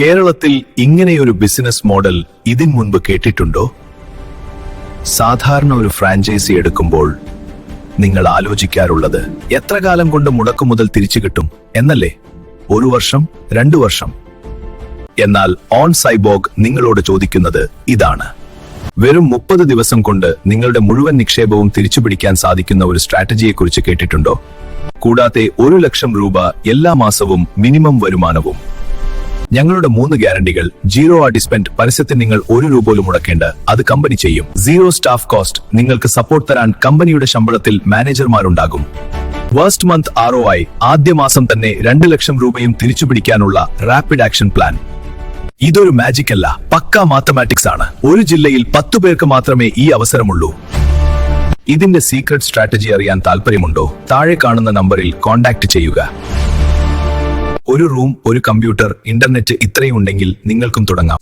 കേരളത്തിൽ ഇങ്ങനെയൊരു business model ഇതിന് മുൻപ് കേട്ടിട്ടുണ്ടോ? സാധാരണ ഒരു ഫ്രാഞ്ചൈസി എടുക്കുമ്പോൾ നിങ്ങൾ ആലോചിക്കാറുള്ളത് എത്ര കാലം കൊണ്ട് മുടക്കു മുതൽ തിരിച്ചു കിട്ടും എന്നല്ലേ? ഒരു വർഷം രണ്ടു വർഷം? എന്നാൽ ഓൺ സൈബോഗ് നിങ്ങളോട് ചോദിക്കുന്നത് ഇതാണ്. വെറും മുപ്പത് ദിവസം കൊണ്ട് നിങ്ങളുടെ മുഴുവൻ നിക്ഷേപവും തിരിച്ചു പിടിക്കാൻ സാധിക്കുന്ന ഒരു സ്ട്രാറ്റജിയെക്കുറിച്ച് കേട്ടിട്ടുണ്ടോ? കൂടാതെ ഒരു ലക്ഷം രൂപ എല്ലാ മാസവും മിനിമം വരുമാനവും. ഞങ്ങളുടെ മൂന്ന് ഗ്യാരണ്ടികൾ ജീറോ ആർട്ടി സ്പെൻഡ് പരസ്യത്തിന് നിങ്ങൾ ഒരു രൂപ പോലും മുടക്കേണ്ട. അത് കമ്പനി ചെയ്യും. സീറോ സ്റ്റാഫ് കോസ്റ്റ് നിങ്ങൾക്ക് സപ്പോർട്ട് തരാൻ കമ്പനിയുടെ ശമ്പളത്തിൽ മാനേജർമാരുണ്ടാകും. വേസ്റ്റ് മന്ത് ആർ ഐ ആദ്യ മാസം തന്നെ രണ്ട് ലക്ഷം രൂപയും തിരിച്ചു പിടിക്കാനുള്ള റാപ്പിഡ് ആക്ഷൻ പ്ലാൻ ഇതൊരു മാജിക് അല്ല. പക്ക മാത്തമാറ്റിക്സ് ആണ്. ഒരു ജില്ലയിൽ പത്തു പേർക്ക് മാത്രമേ ഈ അവസരമുള്ളൂ. ഇതിന്റെ സീക്രട്ട് സ്ട്രാറ്റജി അറിയാൻ താല്പര്യമുണ്ടോ താഴെ കാണുന്ന നമ്പറിൽ കോൺടാക്ട് ചെയ്യുക. ഒരു റൂം ഒരു കമ്പ്യൂട്ടർ ഇന്റർനെറ്റ് ഇത്രയും ഉണ്ടെങ്കിൽ നിങ്ങൾക്കും തുടങ്ങാം.